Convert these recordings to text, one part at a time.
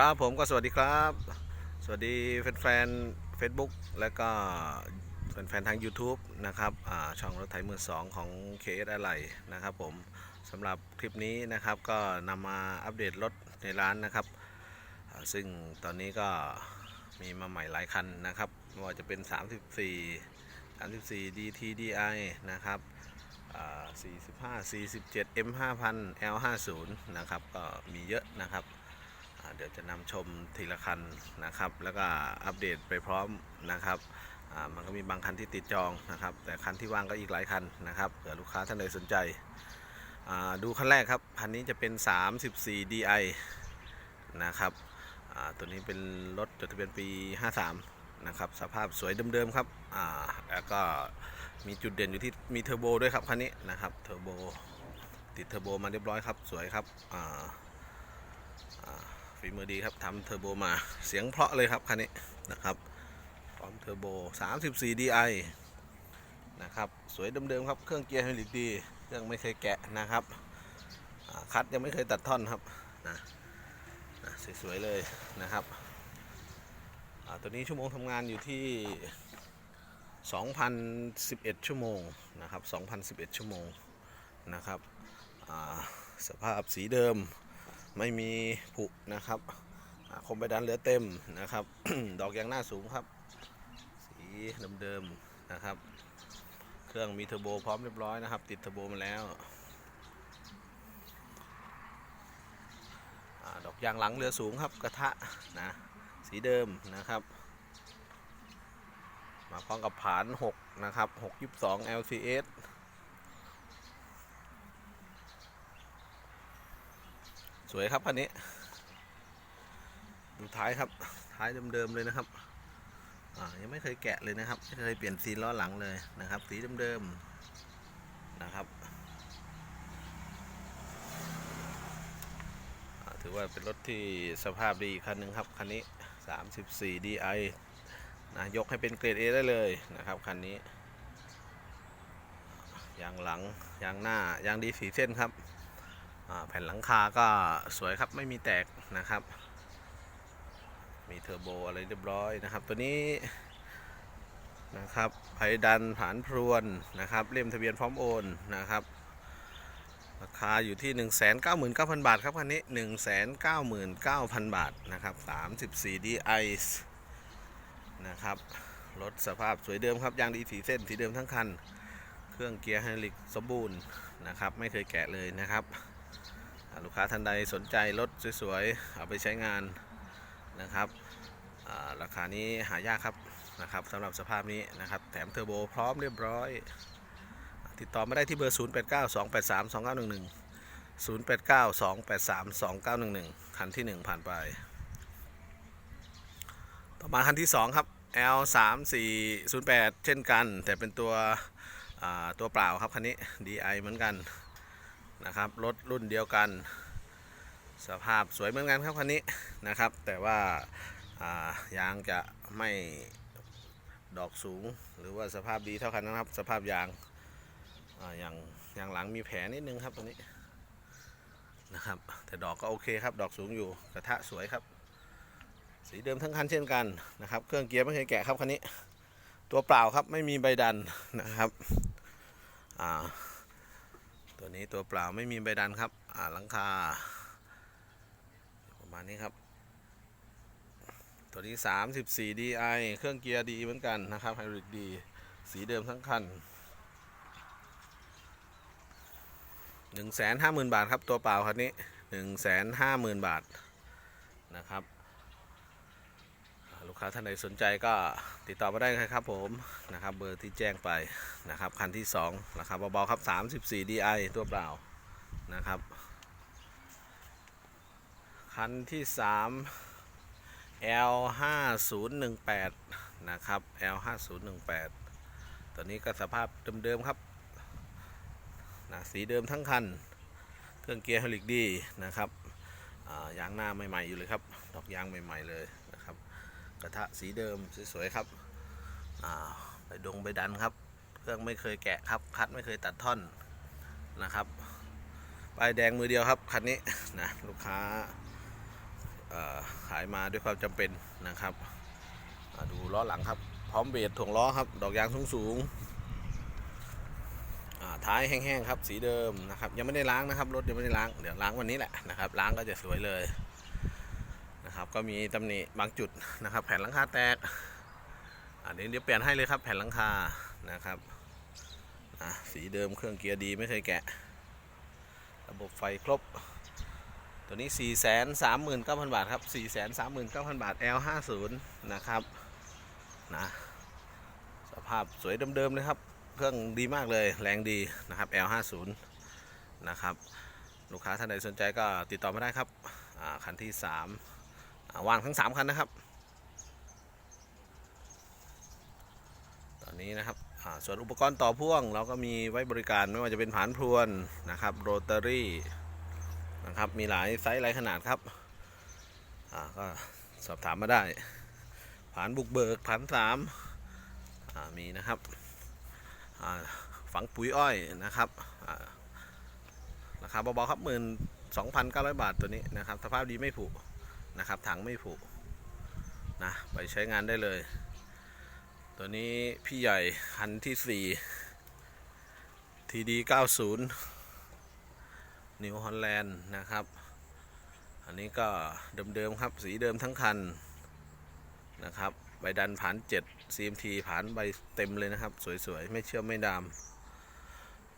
ครับผมก็สวัสดีครับ สวัสดีแฟนๆ Facebook และก็แฟนๆทาง YouTube นะครับช่องรถไถมือสองของ KS อะไรนะครับผมสำหรับคลิปนี้นะครับก็นำมาอัปเดตรถในร้านนะครับ ซึ่งตอนนี้ก็มีมาใหม่หลายคันนะครับไม่ว่าจะเป็น 34 34 DT DI นะครับอ่า45 47 M 5000 L 50 นะครับก็มีเยอะนะครับ เดี๋ยวจะนำชมทีละคันนะครับ แล้วก็อัปเดตไปพร้อมนะครับมันก็มีบางคันที่ติดจองนะครับ แต่คันที่ว่างก็อีกหลายคันนะครับเผื่อลูกค้าท่านใดสนใจดูคันแรกครับคันนี้จะเป็น 34 DI นะครับตัวนี้เป็นรถจดทะเบียนปี 53 นะครับ สภาพสวยเดิมๆครับแล้วก็มีจุดเด่นอยู่ที่มีเทอร์โบด้วยครับคันนี้นะครับเทอร์โบติดเทอร์โบมาเรียบร้อยครับ สวยครับอ่า ฝีมือดีครับทำเทอร์โบมาเสียงเพราะเลยครับคันนี้นะครับพร้อมเทอร์โบ 34 DI นะครับสวยเดิมๆครับเครื่องเกียร์ไฮดรอลิกดีเครื่องไม่เคยแกะนะครับคัดยังไม่เคยตัดท่อนครับนะนะสวยๆเลยนะครับตัวนี้ชั่วโมงทำงานอยู่ที่ 2,011 ชั่วโมงนะครับ2,011 ชั่วโมงนะครับสภาพสีเดิม ไม่มีผุนะครับอ่าคมไปดันเหลือเต็มนะครับ ดอกยางหน้าสูงครับ สีเดิมๆนะครับ เครื่องมีเทอร์โบพร้อมเรียบร้อยนะครับ ติดเทอร์โบมาแล้วอดอกยางหลังเรือสูงครับกระทะนะสีเดิมนะครับ มาพร้อมกับผาน 6 นะครับ 622 LCS สวยครับคันนี้ ดูท้ายครับ ท้ายเดิมๆเลยนะครับยังไม่เคยแกะเลยนะครับ ไม่เคยเปลี่ยนซีล้อหลังเลยนะครับ สีเดิมๆนะครับถือว่าเป็นรถที่สภาพดีคันหนึ่งครับคันนี้ 34 DI นะยกให้เป็นเกรด A ได้เลยนะครับคันนี้ยางหลังยางหน้ายางดีสีเส้นครับ แผ่นหลังคาก็สวยครับไม่มีแตกนะครับ มีเทอร์โบอะไรเรียบร้อยนะครับ ตัวนี้นะครับไผดันผานพรวนนะครับ เล่มทะเบียนพร้อมโอนนะครับ ราคาอยู่ที่ 199,000 บาทครับคันนี้ 199,000 บาทนะครับ34 DI นะครับรถสภาพสวยเดิมครับยางดีสีเส้นสีเดิมทั้งคัน เครื่องเกียร์ไฮดรอลิกสมบูรณ์นะครับ ไม่เคยแกะเลยนะครับ ลูกค้าท่านใดสนใจรถสวยๆ เอาไปใช้งานนะครับราคานี้หายากครับนะครับสำหรับสภาพนี้นะครับ แถมเทอร์โบพร้อมเรียบร้อย ติดต่อมาได้ที่เบอร์ 0 8 9 2 8 3 2 9 1 1 0 8 9 2 8 3 2 9 1 1 คันที่ 1 ผ่านไป ต่อมาคันที่ 2 ครับ L 3 4 0 8เช่นกัน แต่เป็นตัวตัวเปล่าครับคันนี้ DI เหมือนกัน นะครับ รถรุ่นเดียวกัน สภาพสวยเหมือนกันครับคันนี้นะครับ แต่ว่าายางจะไม่ดอกสูง หรือว่าสภาพดีเท่ากันนะครับ สภาพยางอ่าอย่างยางหลังมีแผลนิดนึงครับตัวนี้นะครับ แต่ดอกก็โอเคครับ ดอกสูงอยู่กระทะสวยครับ สีเดิมทั้งคันเช่นกันนะครับ เครื่องเกียร์ไม่เคยแกะครับคันนี้ ตัวเปล่าครับไม่มีใบดันนะครับอ่า ตัวนี้ตัวเปล่าไม่มีใบดันครับ อ่าหลังคา ประมาณนี้ครับ ตัวนี้ 34 DI เครื่องเกียร์ดีเหมือนกันนะครับไฮดริกดี สีเดิมทั้งคัน 150,000 บาทครับ ตัวเปล่าคันนี้ 150,000 บาทนะครับ กค้าท่านใดสนใจก็ติดต่อมาได้เลยครับผมนะครับเบอร์ที่แจ้งไปนะครับคันที่ 2 ราคาเบาๆครับ 34 DI ตัวเปล่านะครับ คันที่ 3 L 5018 นะครับ L 5018 ตัวนี้ก็สภาพเดิมๆครับนะสีเดิมทั้งคัน เครื่องเกียร์ไฮลิกดีนะครับยางหน้าใหม่ๆอยู่เลยครับดอกยางใหม่ๆเลย กระทะสีเดิมสวยๆครับไปดงไปดันครับ เครื่องไม่เคยแกะครับ คัดไม่เคยตัดท่อนนะครับป้ายแดงมือเดียวครับคันนี้นะลูกค้าขายมาด้วยความจำเป็นนะครับดูล้อหลังครับ พร้อมเบรถ่วงล้อครับ ดอกยางสูงสูงๆท้ายแห้งๆครับ สีเดิมนะครับ ยังไม่ได้ล้างนะครับ รถยังไม่ได้ล้าง เดี๋ยวล้างวันนี้แหละนะครับ ล้างก็จะสวยเลย นะครับก็มีตำหนิบางจุดนะครับ แผ่นหลังคาแตกอันนี้เดี๋ยวเปลี่ยนให้เลยครับแผ่นหลังคานะครับสีเดิมเครื่องเกียร์ดีไม่เคยแกะ ระบบไฟครบ ตัวนี้ 4 3 9 0 0 0 บาทครับ 4 3 9 0 0 0 บาท L50 นะครับนะสภาพสวยเดิมๆเลยครับ เครื่องดีมากเลยแรงดีนะครับ L50 นะครับ ลูกค้าท่านใดสนใจก็ติดต่อมาได้ครับอ่าคันที่ 3 วางทั้ง3คันนะครับ ตอนนี้นะครับส่วนอุปกรณ์ต่อพ่วงเราก็มีไว้บริการไม่ว่าจะเป็นผานพรวนนะครับโรตารี่นะครับมีหลายไซส์หลายขนาดครับก็สอบถามมาได้ ผานบุกเบิกผานสามมีนะครับฝังปุ๋ยอ้อยนะครับราคาเบาๆครับหมื่นสองพันเก้าร้อยบาทตัวนี้นะครับ สภาพดีไม่ผุ นะครับ ถังไม่ผุนะไปใช้งานได้เลย ตัวนี้พี่ใหญ่คันที่4 TD 90 New Holland นะครับ อันนี้ก็เดิมๆครับสีเดิมทั้งคันนะครับใบดันผ่าน7 CMT ผ่านใบเต็มเลยนะครับ สวยๆ ไม่เชื่อมไม่ดาม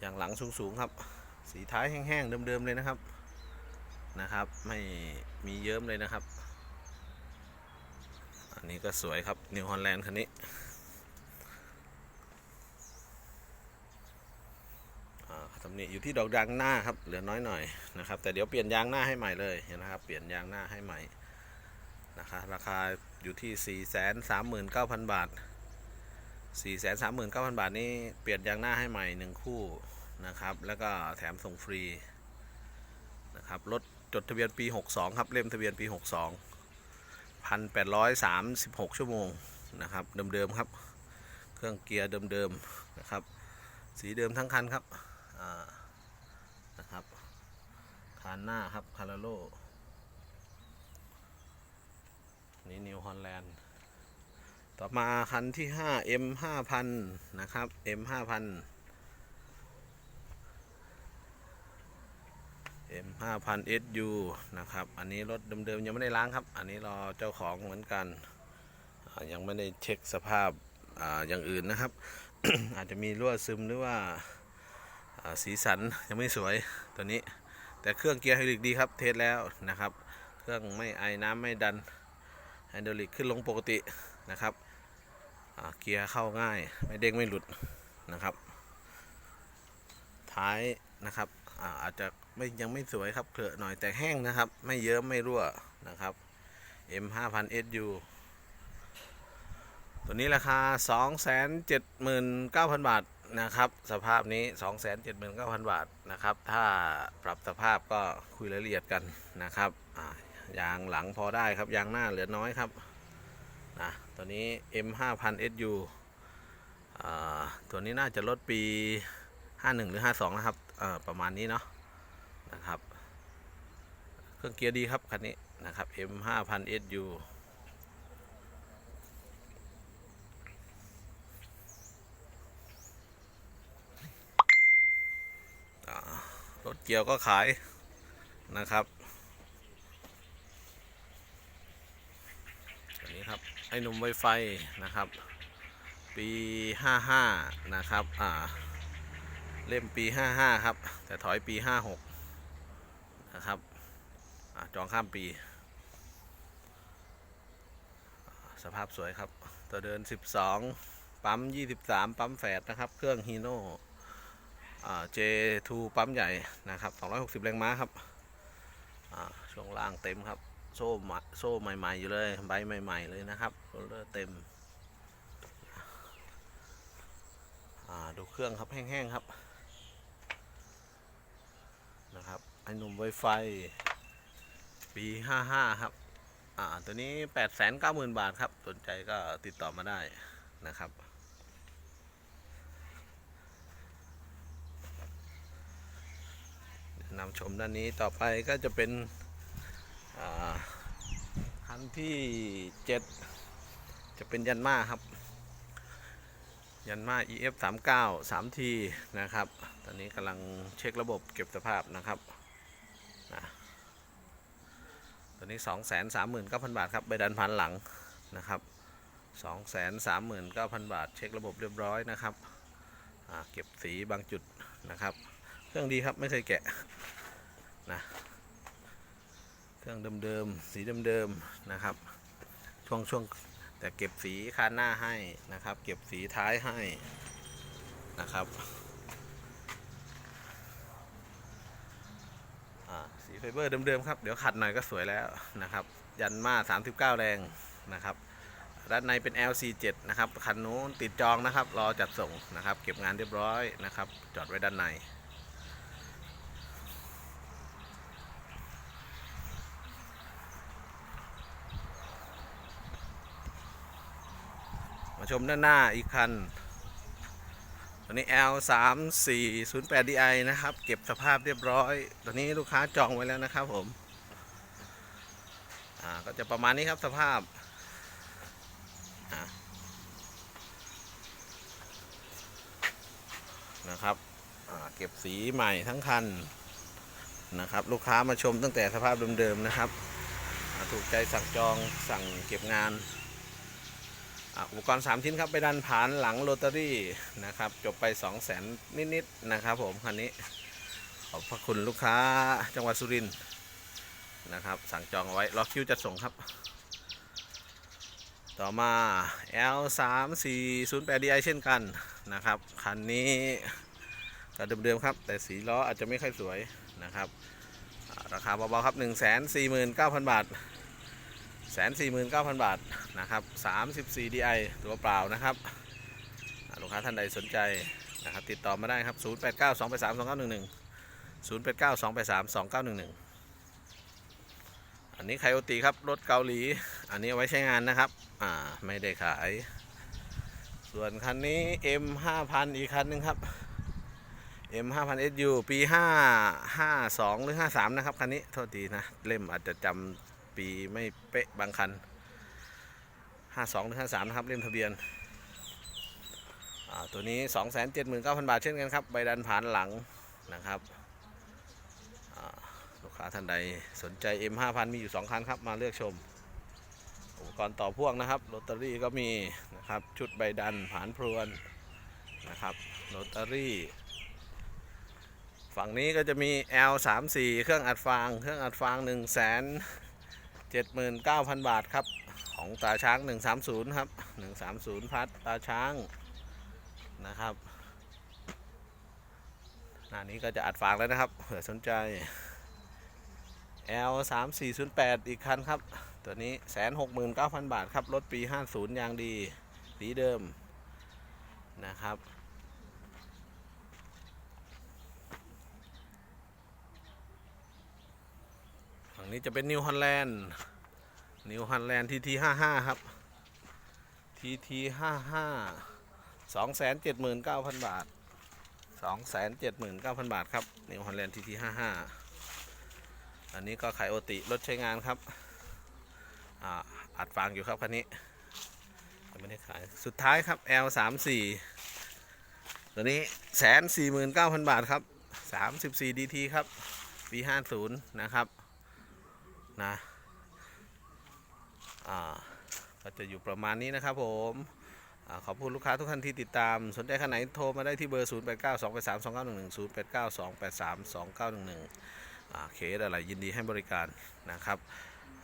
อย่างหลังสูงๆครับ สีท้ายแห้งๆ เดิมๆเลยนะครับ นะครับ ไม่มีเยิ้มเลยนะครับ อันนี้ก็สวยครับ New Holland คันนี้อ่าตำหนิอยู่ที่ดอกยางหน้าครับเหลือน้อยหน่อยนะครับ แต่เดี๋ยวเปลี่ยนยางหน้าให้ใหม่เลยนะครับ เปลี่ยนยางหน้าให้ใหม่นะครับราคาอยู่ที่ 4 3 9 0 0 0 บาท 4 3 9 0 0 0 บาทนี้เปลี่ยนยางหน้าให้ใหม่ 1 คู่นะครับ แล้วก็แถมส่งฟรีนะครับรถ จดทะเบียนปี 62 ครับ เล่มทะเบียนปี 62 1,836 ชั่วโมงนะครับ เดิมๆครับ เครื่องเกียร์เดิมๆนะครับ สีเดิมทั้งคันครับนะครับคานหน้าครับคาราโลนี่นิวฮอลแลนด์ต่อมาคันที่ 5 M 5000นะครับ M 5000 M 5000 SU นะครับ อันนี้รถเดิมๆยังไม่ได้ล้างครับ อันนี้รอเจ้าของเหมือนกัน ยังไม่ได้เช็คสภาพอาอย่างอื่นนะครับ อาจจะมีรั่วซึมหรือว่าาสีสันยังไม่สวยตัวนี้ แต่เครื่องเกียร์ไฮดรอลิกดีครับ เทสแล้วนะครับ เครื่องไม่ไอน้ำไม่ดันไฮดรอลิกขึ้นลงปกตินะครับเกียร์เข้าง่าย ไม่เด้งไม่หลุดนะครับ ท้ายนะครับ อาจจะไม่ยังไม่สวยครับเถอะหน่อยแต่แห้งนะครับ ไม่เยิ้มไม่รั่วนะครับ M 5 0 0 SU ตัวนี้ราคา 279,000 บาทนะครับ สภาพนี้ 279,000 บาทนะครับ ถ้าปรับสภาพก็คุยรายละเอียดกันนะครับยางหลังพอได้ครับ ยางหน้าเหลือน้อยครับนะตัวนี้ M 5 0 0 SU ตัวนี้น่าจะลดปี 51 หรือ 52 นะครับ ประมาณนี้เนาะนะครับ เครื่องเกียร์ดีครับคันนี้นะครับ M 5 0 0 SU รถเกี่ยวก็ขายนะครับอันนี้ครับ ไอ้หนุ่มไวไฟนะครับ ปี 55 นะครับ อ่า เล่มปี 55 ครับ แต่ถอยปี 56 นะครับอจองข้ามปี สภาพสวยครับ ตัวเดิน 12 ปั๊ม 23 ปั๊มแฝดนะครับ เครื่องฮีโน่ J2 ปั๊มใหญ่นะครับ 260 แรงม้าครับช่วงล่างเต็มครับ โซ่ใหม่โซ่ใหม่ ๆ อยู่เลย ใบใหม่ ๆ เลยนะครับโรลเลอร์เต็มดูเครื่องครับแห้งๆครับ นะครับไอ้หนุ่มไวไฟปี 55 ครับ อ่า ตัวนี้ 890,000 บาทครับ สนใจก็ติดต่อมาได้นะครับ นำชมด้านนี้ต่อไปก็จะเป็นคันที่เจ็ดจะเป็นยันมาครับ ยันมา EF 3 9 3 t นะครับ ตอนนี้กำลังเช็คระบบเก็บสภาพนะครับนะตอนนี้ 2 3 9 0 0 0 บาทครับใบดันพันหลังนะครับ 2 3 9 0 0 0 บาท เช็คระบบเรียบร้อยนะครับ เก็บสีบางจุดนะครับ เครื่องดีครับไม่เคยแกะนะเครื่องเดิมๆ สีเดิมๆ นะครับ ช่วงช่วง แต่เก็บสีคานหน้าให้นะครับ เก็บสีท้ายให้นะครับสีไฟเบอร์เดิมๆครับเดี๋ยวขัดหน่อยก็สวยแล้วนะครับ ยันมา 39 แรงนะครับด้านในเป็น LC7 นะครับคันนู้นติดจองนะครับ รอจัดส่งนะครับ เก็บงานเรียบร้อยนะครับ จอดไว้ด้านใน ชมด้านหน้าอีกคัน ตัวนี้ L 3 4 0 8 DI นะครับ เก็บสภาพเรียบร้อย ตัวนี้ลูกค้าจองไว้แล้วนะครับผม อ่า ก็จะประมาณนี้ครับสภาพะนะครับเก็บสีใหม่ทั้งคันนะครับ ลูกค้ามาชมตั้งแต่สภาพเดิมๆนะครับ ถูกใจสั่งจองสั่งเก็บงาน อุปกรณ์ 3 ชิ้นครับไปดันผานหลังโรตารี่นะครับ จบไป 2 0 0 0 0 0นิดๆนะครับผมคันนี้ ขอบพระคุณลูกค้าจังหวัดสุรินทร์นะครับ สั่งจองเอาไว้ รอคิวจัดส่งครับ ต่อมา L 3 4 0 8 DI เช่นกันนะครับ คันนี้ก็เดิมๆครับ แต่สีล้ออาจจะไม่ค่อยสวยนะครับ ราคาเบาๆครับ แสนสี่หมื่นเก้าพันบาทนะครับสามสิบสี่ดีไอตัวเปล่านะครับลูกค้าท่านใดสนใจนะครับติดต่อมาได้ครับศูนย์แปดเก้าสองแปดสามสองเก้าหนึ่งหนึ่งศูนย์แปดเก้าสองแปดสามสองเก้าหนึ่งหนึ่งอันนี้ไคโอตีครับรถเกาหลี อันนี้ไว้ใช้งานนะครับอ่าไม่ได้ขาย ส่วนคันนี้เอ็มห้าพันอีกคันหนึ่งครับเอ็มห้าพันเอสยูปีห้าห้าสองหรือห้าสามนะครับ คันนี้ โทษดีนะ เล่มอาจจะจำ ปีไม่เป๊ะบางคัน 52หรือ53 นะครับเล่มทะเบียน ตัวนี้ 279,000 บาทเช่นกันครับ ใบดันผ่านหลังนะครับลูกค้าท่านใดสนใจ M 5000มีอยู่ 2 คันครับ มาเลือกชม อุปกรณ์ต่อพ่วงนะครับโรตารี่ก็มีนะครับ ชุดใบดันผานพรวนนะครับโรตารี่ฝั่งนี้ก็จะมี L 3 4 เครื่องอัดฟาง เครื่องอัดฟาง1 7 9 0 0 0 บาทครับ ของตาช้าง 130 ครับ 130 พัดตาช้างนะครับ หน้านี้ก็จะอัดฟางแล้วนะครับ เผื่อสนใจ L 3 4 0 8อีกคันครับ ตัวนี้แสนหกหมื่นเก้าพันบาทครับ รถปี 50 ยางดี สีเดิมนะครับ นี้จะเป็นนิวฮอลแลนด์นิวฮอลแลนด์ทีทีห้าห้าครับทีทีห้าห้าสองแสนเจ็ดหมื่นเก้าพันบาทสองแสนเจ็ดหมื่นเก้าพันบาทครับนิวฮอลแลนด์ทีทีห้าห้าอันนี้ก็ขายโอติรถใช้งานครับอ่าอัดฟางอยู่ครับคันนี้ยังไม่ได้ขายสุดท้ายครับ L 3 4ตัวนี้แสนสี่หมื่นเก้าพันบาทครับสามสิบสี่ดีทีครับปีห้าศูนย์นะครับ นะอ่าก็จะอยู่ประมาณนี้นะครับผมอขอบคุณลูกค้าทุกท่านที่ติดตาม สนใจคันไหนโทรมาได้ที่เบอร์ 0 8 9 2 8 3 2 9 1 1 0 8 9 2 8 3 2 9 1 1อ่าเคสอะไรยินดีให้บริการนะครับ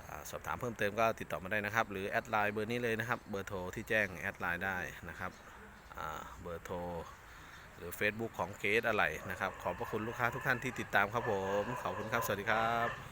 อสอบถามเพิ่มเติมก็ติดต่อมาได้นะครับ หรือแอดไลน์เบอร์นี้เลยนะครับ เบอร์โทรที่แจ้งแอดไลน์ได้นะครับเบอร์โทรหรือ Facebook ของเกสอะไรนะครับ ขอบพระคุณลูกค้าทุกท่านที่ติดตามครับผม ขอบคุณครับ สวัสดีครับ